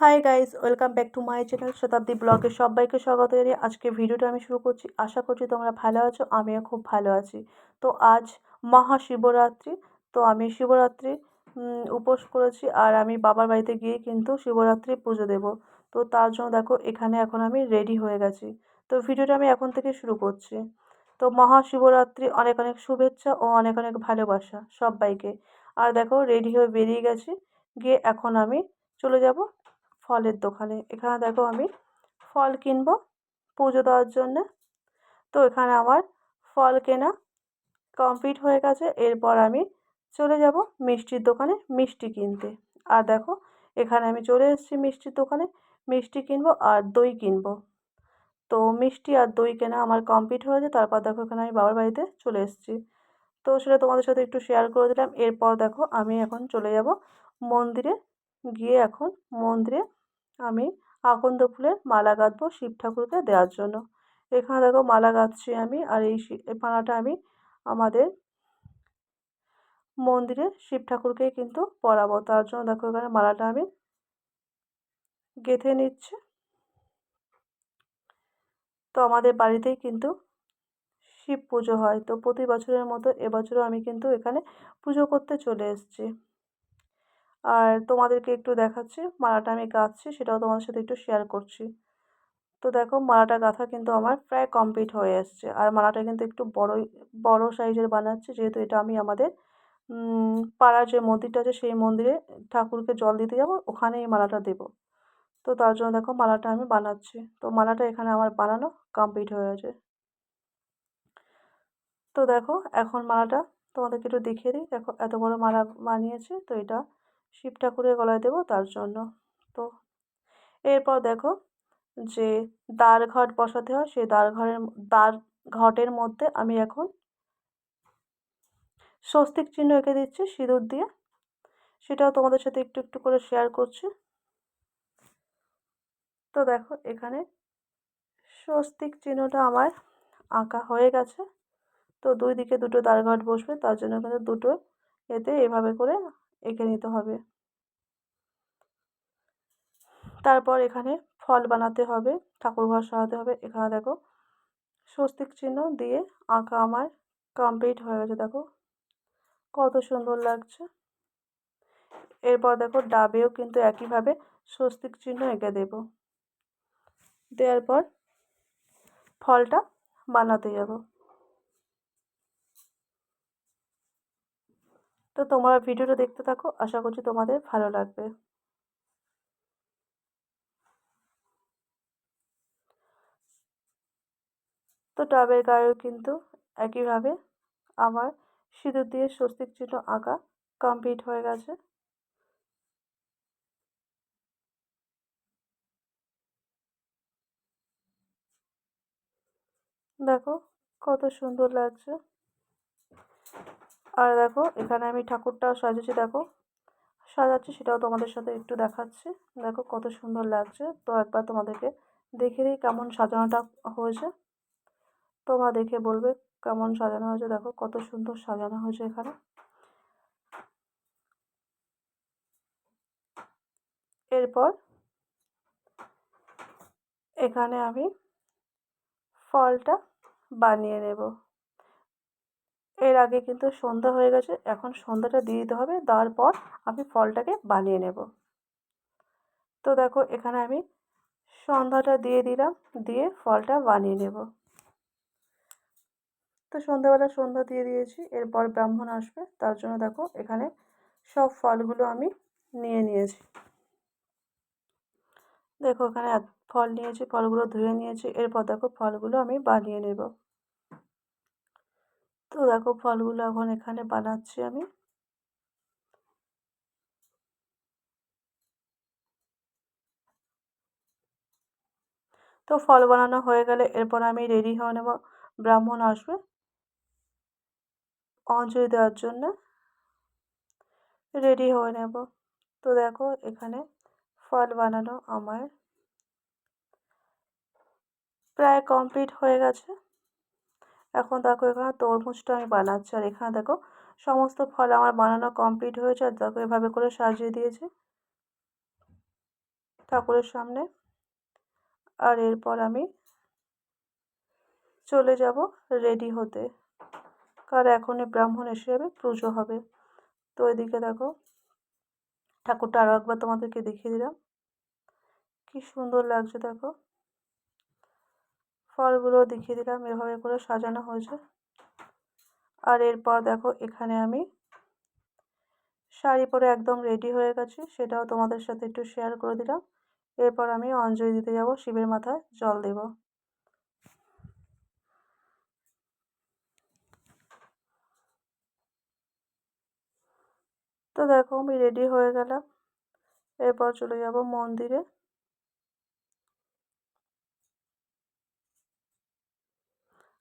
Hi guys welcome back to my channel Shatabdi ব্লগে সবাইকে স্বাগত জানিয়ে আজকে ভিডিওটা আমি শুরু করছি। আশা করছি তোমরা ভালো আছো, আমিও খুব ভালো আছি। তো আজ মহাশিবরাত্রি, তো আমি শিবরাত্রি উপোস করেছি আর আমি বাবার বাড়িতে গিয়ে কিন্তু শিবরাত্রি পুজো দেব। তো তার জন্য দেখো, এখানে এখন আমি রেডি হয়ে গেছি। তো ভিডিওটা আমি এখন থেকে শুরু করছি। তো মহাশিবরাত্রি অনেক অনেক শুভেচ্ছা ও অনেক অনেক ভালোবাসা সবাইকে। আর দেখো রেডি হয়ে বেরিয়ে গেছি, গিয়ে এখন আমি চলে যাব ফলের দোকানে। এখানে দেখো আমি ফল কিনবো পুজো দেওয়ার জন্যে। তো এখানে আমার ফল কেনা কমপ্লিট হয়ে গেছে। এরপর আমি চলে যাব মিষ্টির দোকানে মিষ্টি কিনতে। আর দেখো, এখানে আমি চলে এসেছি মিষ্টির দোকানে। মিষ্টি কিনবো আর দই কিনবো। তো মিষ্টি আর দই কেনা আমার কমপ্লিট হয়েছে তারপর দেখো এখানে আমি বাবার বাড়িতে চলে এসেছি। তো সেটা তোমাদের সাথে একটু শেয়ার করে দিলাম। এরপর দেখো আমি এখন চলে যাব মন্দিরে। গিয়ে এখন মন্দিরে আমি আকন্দ ফুলের মালা গাঁথবো শিব ঠাকুরকে দেওয়ার জন্য। এখানে দেখো মালা গাঁথছি আমি আর এই মালাটা আমি আমাদের মন্দিরে শিব ঠাকুরকেই কিন্তু পরাবো। তার জন্য দেখো এখানে মালাটা আমি গেঁথে নিচ্ছি। তো আমাদের বাড়িতেই কিন্তু শিব পুজো হয়। তো প্রতি বছরের মতো এবছরও আমি কিন্তু এখানে পুজো করতে চলে এসেছি। আর তোমাদেরকে একটু দেখাচ্ছি, মালাটা আমি গাঁথছি, সেটাও তোমাদের সাথে একটু শেয়ার করছি। তো দেখো, মালাটা গাঁথা কিন্তু আমার প্রায় কমপ্লিট হয়ে এসছে। আর মালাটা কিন্তু একটু বড়োই, বড় সাইজের বানাচ্ছি, যেহেতু এটা আমি আমাদের পাড়ার যে মন্দিরটা আছে, সেই মন্দিরে ঠাকুরকে জল দিতে যাব ওখানে এই মালাটা দেবো। তো তার জন্য দেখো, মালাটা আমি বানাচ্ছি। তো মালাটা এখানে আমার বানানো কমপ্লিট হয়ে গেছে। তো দেখো, এখন মালাটা তোমাদেরকে একটু দেখিয়ে দিই। দেখো, এত বড় মালা বানিয়েছি, তো এটা শিব ঠাকুরের গলায় দেবো, তার জন্য তো। এরপর দেখো যে দ্বার ঘট বসাতে হয়, সেই দ্বার ঘরের দ্বার ঘটের মধ্যে আমি এখন স্বস্তিক চিহ্ন এঁকে দিচ্ছি সিঁদুর দিয়ে। সেটাও তোমাদের সাথে একটু একটু করে শেয়ার করছি। তো দেখো এখানে স্বস্তিক চিহ্নটা আমার আঁকা হয়ে গেছে। তো দুই দিকে দুটো দ্বারঘট বসবে, তার জন্য কিন্তু দুটো এতে এভাবে করে এঁকে নিতে হবে। তারপর এখানে ফল বানাতে হবে, ঠাকুর ঘর সাজাতে হবে। এখানে দেখো, স্বস্তিক চিহ্ন দিয়ে আঁকা আমার কমপ্লিট হয়ে গেছে, দেখো। কত সুন্দর লাগছে। এরপর দেখো, ডাবেও কিন্তু একইভাবে স্বস্তিক চিহ্ন এঁকে দেব। দেওয়ার পর ফলটা বানাতে যাব। তো তোমরা ভিডিওটা দেখতে থাকো। আশা করছি তোমাদের ভালো লাগবে। তো টবের গায়েও কিন্তু একইভাবে আমার সিঁদুর দিয়ে স্বস্তিক চিহ্ন আঁকা কমপ্লিট হয়ে গেছে। দেখো কত সুন্দর লাগছে। আর দেখো, এখানে আমি ঠাকুরটাও সাজিয়েছি দেখো। সাজাচ্ছি, সেটাও তোমাদের সাথে একটু দেখাচ্ছি। দেখো কত সুন্দর লাগছে। তো একবার তোমাদেরকে দেখে দিই কেমন সাজানোটা হয়েছে। তোমরা দেখে বলবে কেমন সাজানো হয়েছে। দেখো কত সুন্দর সাজানো হয়েছে এখানে। এরপর এখানে আমি ফলটা বানিয়ে নেব। এর আগে কিন্তু সন্ধ্যা হয়ে গেছে, এখন সন্ধ্যাটা দিয়ে দিতে হবে দেওয়ার পর আমি ফলটাকে বানিয়ে নেব। তো দেখো, এখানে আমি সন্ধ্যাটা দিয়ে দিলাম, দিয়ে ফলটা বানিয়ে নেব। তো সন্ধ্যাবেলা সন্ধ্যা দিয়ে দিয়েছি, এরপর ব্রাহ্মণ আসবে, তার জন্য দেখো, এখানে সব ফলগুলো আমি নিয়ে নিয়েছি। দেখো, এখানে ফল নিয়েছি, ফলগুলো ধুয়ে নিয়েছি, এরপর দেখো, ফলগুলো আমি বানিয়ে নেব। তো দেখো ফলগুলো এখন এখানে বানাচ্ছি আমি। তো ফল বানানো হয়ে গেলে এরপর আমি রেডি হয়ে নেব। ব্রাহ্মণ আসবে অঞ্জলি দেওয়ার জন্য। রেডি হয়ে নেব। তো দেখো এখানে ফল বানানো আমার। প্রায় কমপ্লিট হয়ে গেছে। এখন দেখো, এখানে তরমুজটা আমি বানাচ্ছি। আর এখানে দেখো, সমস্ত ফল আমার বানানো কমপ্লিট হয়েছে। আর দেখো, এভাবে করে সাজিয়ে দিয়েছে ঠাকুরের সামনে। আর এরপর আমি চলে যাব রেডি হতে। কার এখনই ব্রাহ্মণ এসে যাবে, পুজো হবে। তো এদিকে দেখো, ঠাকুরটা আরও একবার তোমাদেরকে দেখিয়ে দিলাম। কি সুন্দর লাগছে দেখো। ফলগুলো দেখিয়ে দিলাম, এভাবে করে সাজানো হয়েছে। আর এরপর দেখো, এখানে আমি শাড়ি পরে একদম রেডি হয়ে গেছি, সেটাও তোমাদের সাথে একটু শেয়ার করে দিলাম। এরপর আমি অঞ্জলি দিতে যাব, শিবের মাথায় জল দেব। তো দেখো, আমি রেডি হয়ে গেলাম। এরপর চলে যাব মন্দিরে।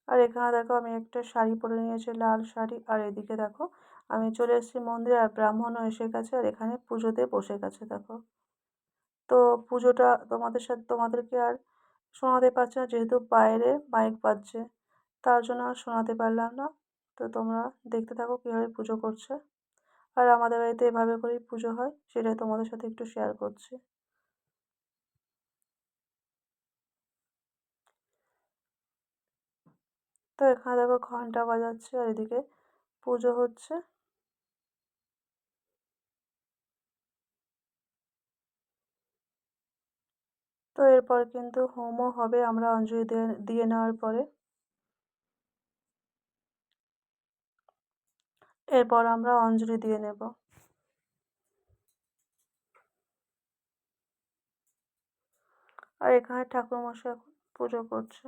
আর এখানে দেখো আমি একটা শাড়ি পরে নিয়েছি, লাল শাড়ি। আর এদিকে দেখো, আমি চলে এসেছি মন্দিরে আর ব্রাহ্মণও এসে গেছে আর এখানে পুজোতে বসে গেছে, দেখো। তো পুজোটা তোমাদের সাথে, তোমাদেরকে আর শোনাতে পারছি না, যেহেতু বাইরে মাইক বাজছে, তার জন্য আর শোনাতে পারলাম না। তো তোমরা দেখতে থাকো কীভাবে পুজো করছে। আর আমাদের বাড়িতে এভাবে করেই পুজো হয়, সেটাই তোমাদের সাথে একটু শেয়ার করছি। তো এখানে দেখো ঘণ্টা বাজাচ্ছে আর এদিকে পুজো হচ্ছে। তো এরপর কিন্তু হোমও হবে আমরা অঞ্জলি দিয়ে দিয়ে নেওয়ার পরে। এরপর আমরা অঞ্জলি দিয়ে নেব। আর এখানে ঠাকুরমশাই এখন পুজো করছে।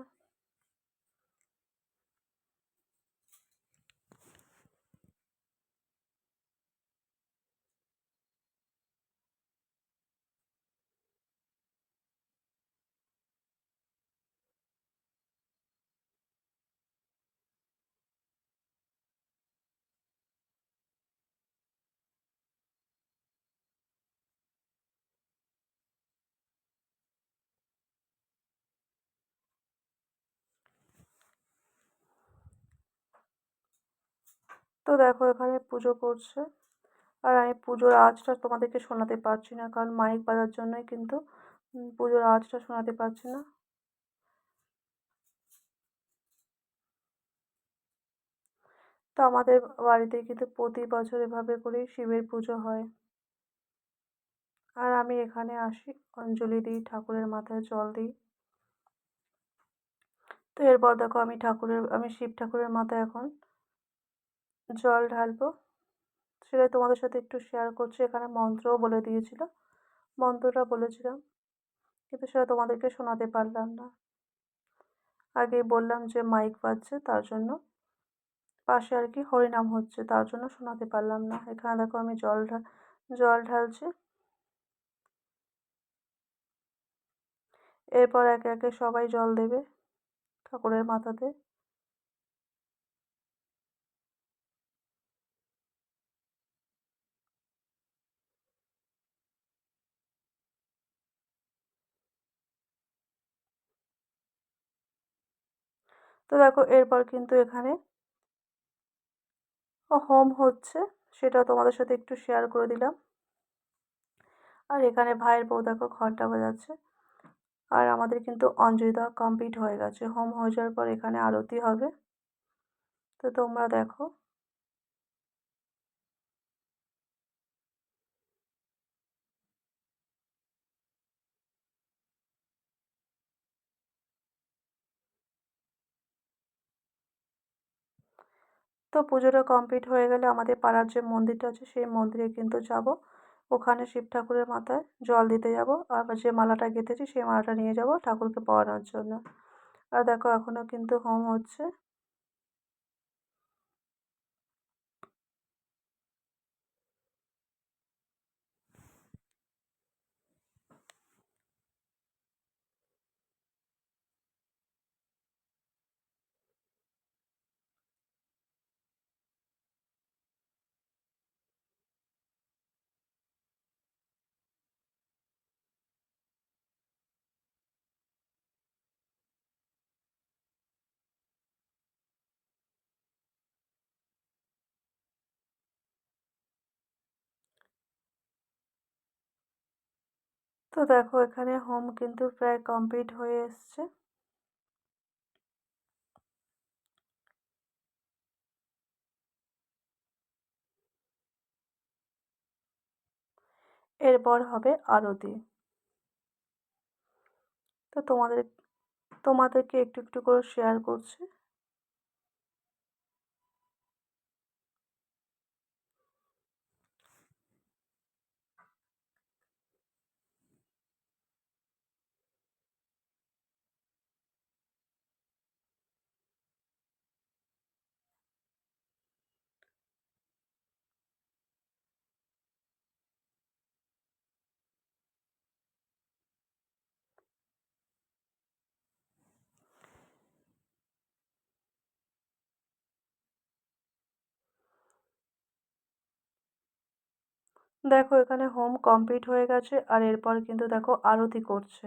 তো দেখো এখানে পুজো করছে। আর আমি পুজোর আওয়াজটা তোমাদেরকে শোনাতে পারছি না, কারণ মাইক বাজার জন্যই কিন্তু পুজোর আওয়াজটা শোনাতে পারছি না। তো আমাদের বাড়িতে কিন্তু প্রতি বছর এভাবে করেই শিবের পুজো হয়। আর আমি এখানে আসি, অঞ্জলি দিই, ঠাকুরের মাথায় জল দিই। তো এরপর দেখো আমি ঠাকুরের, আমি শিব ঠাকুরের মাথায় এখন জল ঢালবো। সেটাই তোমাদের সাথে একটু শেয়ার করছি। এখানে মন্ত্রও বলে দিয়েছিল। মন্ত্রটা বলেছিলাম। কিন্তু সেটা তোমাদেরকে শোনাতে পারলাম না। আগে বললাম যে মাইক বাজছে, তার জন্য পাশে আর কি হরিনাম হচ্ছে, তার জন্য শোনাতে পারলাম না। এখানে দেখো আমি জল জল ঢালছি। এরপর একে একে সবাই জল দেবে ঠাকুরের মাথাতে। তো দেখো এরপর কিন্তু এখানে হোম হচ্ছে সেটা তোমাদের সাথে একটু শেয়ার করে দিলাম। আর এখানে ভাইয়ের বউ দেখো ঘণ্টা বাজাচ্ছে। আর আমাদের কিন্তু অঞ্জলি দেওয়া কমপ্লিট হয়ে গেছে। হোম হয়ে যাওয়ার পর এখানে আরতি হবে। তো তোমরা দেখো তো পুজোটা কমপ্লিট হয়ে গেলে আমাদের পাড়ার যে মন্দিরটা আছে, সেই মন্দিরে কিন্তু যাব। ওখানে শিব ঠাকুরের মাথায় জল দিতে যাব আর যে মালাটা গেঁথেছি, সেই মালাটা নিয়ে যাব ঠাকুরকে পরানোর জন্য। আর দেখো এখনও কিন্তু হোম হচ্ছে। তো দেখো এখানে হোম কিন্তু প্রায় কমপ্লিট হয়ে এসছে। এরপর হবে আরতি। তো তোমাদের, তোমাদেরকে একটু একটু করে শেয়ার করছি। দেখো, এখানে হোম কমপ্লিট হয়ে গেছে আর এরপর কিন্তু দেখো আরতি করছে।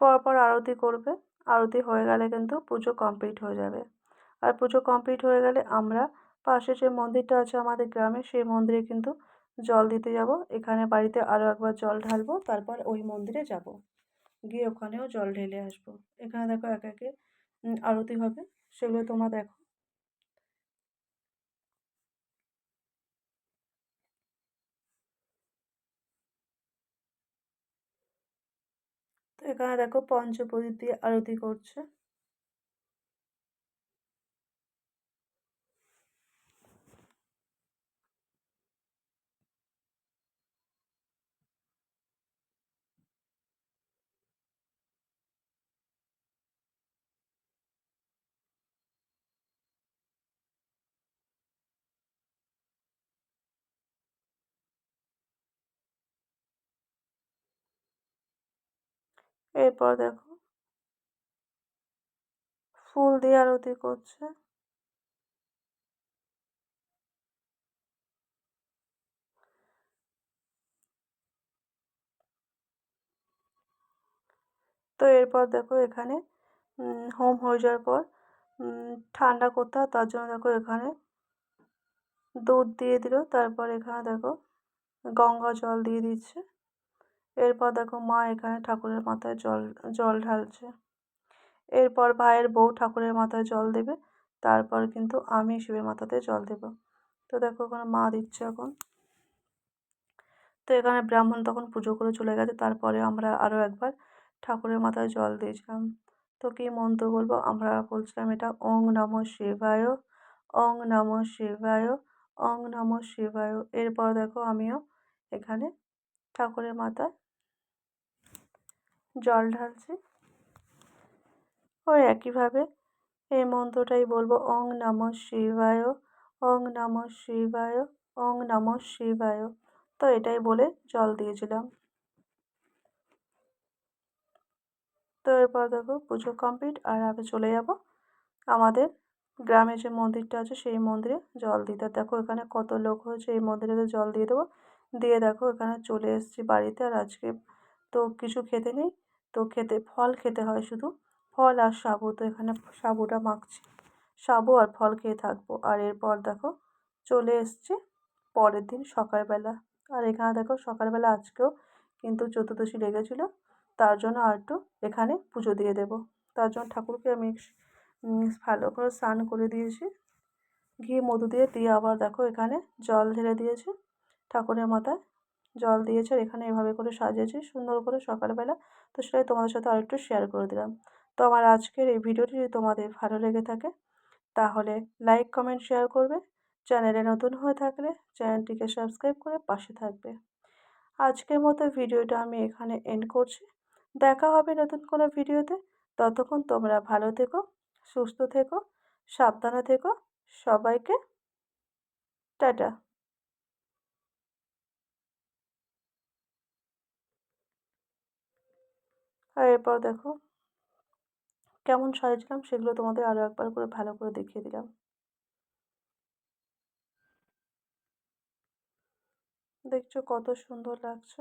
পরপর আরতি করবে, আরতি হয়ে গেলে কিন্তু পুজো কমপ্লিট হয়ে যাবে। আর পুজো কমপ্লিট হয়ে গেলে আমরা পাশে যে মন্দিরটা আছে আমাদের গ্রামে, সেই মন্দিরে কিন্তু জল দিতে যাব। এখানে বাড়িতে আরও একবার জল ঢালবো, তারপর ওই মন্দিরে যাব। গিয়ে ওখানেও জল ঢেলে আসব। এখানে দেখো একে একে আরতি হবে। সেগুলো তোমরা দেখো। তো এখানে দেখো পঞ্চপ্রদীপ দিয়ে আরতি করছে। এরপর দেখো। ফুল দিয়ে আরতি করছে। তো এরপর দেখো এখানে হোম হয়ে যাওয়ার পর ঠান্ডা করতে হয়, তার জন্য দেখো এখানে দুধ দিয়ে দিল। তারপর এখানে দেখো গঙ্গা জল দিয়ে দিচ্ছে। এরপর দেখো মা এখানে ঠাকুরের মাথায় জল জল ঢালছে। এরপর ভাইয়ের বউ ঠাকুরের মাথায় জল দেবে, তারপর কিন্তু আমি শিবের মাথাতে জল দেব। তো দেখো ওখানে মা দিচ্ছে এখন। তো এখানে ব্রাহ্মণ তখন পুজো করে চলে গেছে তারপরে আমরা আরও একবার ঠাকুরের মাথায় জল দিয়েছিলাম। তো কী মন্ত্র বলব? আমরা বলছিলাম এটা ওং নম শিবায়, ওং নম শিবায়, ওং নম শিবায়। এরপর দেখো আমিও এখানে ঠাকুরের মাথায় জল ঢালছি। ওই একইভাবে এই মন্ত্রটাই বলব, ওং নম শিবায়, ওং নম শিবায়, ওং নম শিবায়। তো এটাই বলে জল দিয়েছিলাম। তো এরপর দেখো পুজো কমপ্লিট, আর আমি চলে যাব আমাদের গ্রামে যে মন্দিরটা আছে, সেই মন্দিরে জল দিতে। দেখো এখানে কত লোক হয়েছে, এই মন্দিরে তো জল দিয়ে দেবো। দিয়ে দেখো এখানে চলে এসেছি বাড়িতে, আর আজকে তো কিছু খেতে নেই। তো খেতে, ফল খেতে হয় শুধু। ফল আর সাবু, তো এখানে সাবুটা মাখছি। সাবু আর ফল খেয়ে থাকব। আর এরপর দেখো, চলে এসছি পরের দিন সকালবেলা। আর এখানে দেখো, সকালবেলা আজকেও কিন্তু চতুর্দশী লেগেছিলো। তার জন্য আর একটু এখানে পুজো দিয়ে দেবো। তার জন্য ঠাকুরকে আমি ভালো করে স্নান করে দিয়েছি। ঘি, মধু দিয়ে দিয়ে আবার দেখো এখানে জল ঢেলে দিয়েছে ঠাকুরের মাথায়। জল দিয়েছে আর এখানে এভাবে করে সাজিয়েছি, সুন্দর করে সকালবেলা। তো সেটাই তোমাদের সাথে আরেকটু শেয়ার করে দিলাম। তো আমার আজকের এই ভিডিওটি যদি তোমাদের ভালো লেগে থাকে, তাহলে লাইক কমেন্ট শেয়ার করবে। চ্যানেলে নতুন হয়ে থাকলে চ্যানেলটিকে সাবস্ক্রাইব করে পাশে থাকবে। আজকের মতো ভিডিওটা আমি এখানে এন্ড করছি। দেখা হবে নতুন কোনো ভিডিওতে ততক্ষণ তোমরা ভালো থেকো, সুস্থ থেকো, সাবধানে থেকো। সবাইকে টাটা। আর এরপর দেখো, কেমন সাজিয়েছিলাম সেগুলো তোমাদের আরও একবার করে ভালো করে দেখিয়ে দিলাম। দেখছ কত সুন্দর লাগছে।